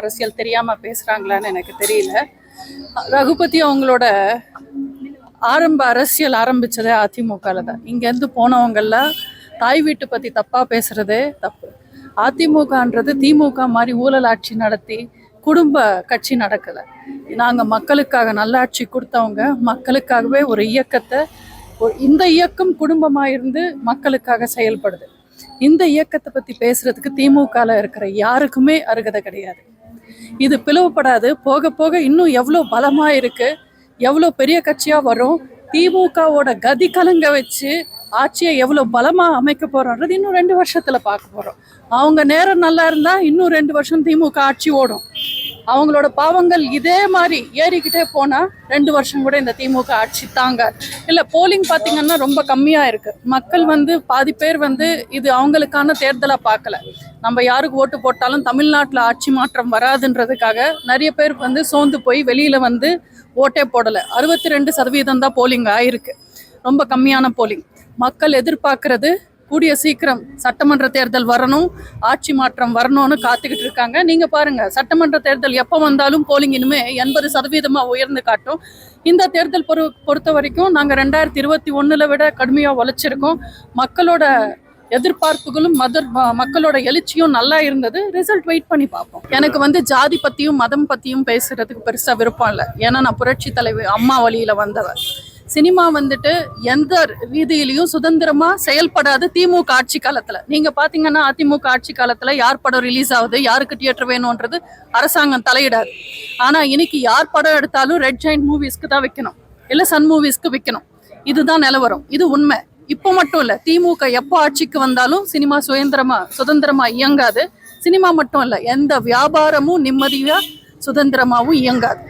அரசியல் தெரியாம பேசுறாங்களான்னு எனக்கு தெரியல. ரகுபதி அவங்களோட ஆரம்ப அரசியல் ஆரம்பிச்சதே அதிமுகல தான். இங்கேருந்து போனவங்கெல்லாம் தாய் வீட்டு பத்தி தப்பா பேசுறதே தப்பு. அதிமுகன்றது திமுக மாதிரி ஊழல் ஆட்சி நடத்தி குடும்ப கட்சி நடக்கலை. நாங்க மக்களுக்காக நல்லாட்சி கொடுத்தவங்க மக்களுக்காகவே ஒரு இயக்கத்தை இந்த இயக்கம் குடும்பமா இருந்து மக்களுக்காக செயல்படுது. இந்த இயக்கத்தை பத்தி பேசுறதுக்கு திமுகவில் இருக்கிற யாருக்குமே அருகதை கிடையாது. இது பிளவுபடாது. போக போக இன்னும் எவ்வளோ பலமா இருக்கு? எவ்வளோ பெரிய கட்சியா வரும் திமுகவோட கதி கலங்க வச்சு ஆட்சியை எவ்வளோ பலமா அமைக்க போகிறோன்றது இன்னும் ரெண்டு வருஷத்துல பார்க்க போறோம். அவங்க நேரம் நல்லா இருந்தா இன்னும் ரெண்டு வருஷம் திமுக ஆட்சி ஓடும். அவங்களோட பாவங்கள் இதே மாதிரி ஏறிக்கிட்டே போனால் ரெண்டு வருஷம் கூட இந்த திமுக ஆட்சி தாங்க இல்லை போலிங் பார்த்தீங்கன்னா ரொம்ப கம்மியாக இருக்குது மக்கள் வந்து பாதி பேர் வந்து இது அவங்களுக்கான தேர்தலாக பார்க்கல நம்ம யாருக்கு ஓட்டு போட்டாலும் தமிழ்நாட்டில் ஆட்சி மாற்றம் வராதுன்றதுக்காக நிறைய பேர் வந்து சோர்ந்து போய் வெளியில் வந்து ஓட்டே போடலை. அறுபத்தி ரெண்டு சதவீதம் தான் போலிங் ஆயிருக்கு. ரொம்ப கம்மியான போலிங் மக்கள் எதிர்பார்க்கறது கூடிய சீக்கிரம் சட்டமன்ற தேர்தல் வரணும் ஆட்சி மாற்றம் வரணும்னு காத்துக்கிட்டு இருக்காங்க. நீங்க பாருங்க சட்டமன்ற தேர்தல் எப்போ வந்தாலும் போலிங் இனிமே எண்பது சதவீதமாக உயர்ந்து காட்டும். இந்த தேர்தல் பொறு பொறுத்த வரைக்கும் நாங்கள் ரெண்டாயிரத்தி இருபத்தி ஒன்றில் விட கடுமையாக உழைச்சிருக்கோம். மக்களோட எதிர்பார்ப்புகளும் மதர் மக்களோட எழுச்சியும் நல்லா இருந்தது. ரிசல்ட் வெயிட் பண்ணி பார்ப்போம். எனக்கு வந்து ஜாதி பற்றியும் மதம் பற்றியும் பேசுறதுக்கு பெருசாக விருப்பம் இல்லை. ஏன்னா நான் புரட்சி தலைவி அம்மா வழியில் வந்தவன். சினிமா வந்துட்டு எந்த ரீதியிலையும் சுதந்திரமா செயல்படாது திமுக ஆட்சி காலத்துல. நீங்க பாத்தீங்கன்னா அதிமுக ஆட்சி காலத்துல யார் படம் ரிலீஸ் ஆகுது யாருக்கு தியேட்டர் வேணும்ன்றது அரசாங்கம் தலையிடாது. ஆனா இன்னைக்கு யார் படம் எடுத்தாலும் ரெட் ஜெயிண்ட் மூவிஸ்க்கு தான் வைக்கணும். இல்ல சன் மூவிஸ்க்கு வைக்கணும். இதுதான் நிலவரம். இது உண்மை. இப்போ மட்டும் இல்ல திமுக எப்போ ஆட்சிக்கு வந்தாலும் சினிமா சுதந்திரமா சுதந்திரமா இயங்காது. சினிமா மட்டும் இல்ல எந்த வியாபாரமும் நிம்மதியா சுதந்திரமாவும் இயங்காது.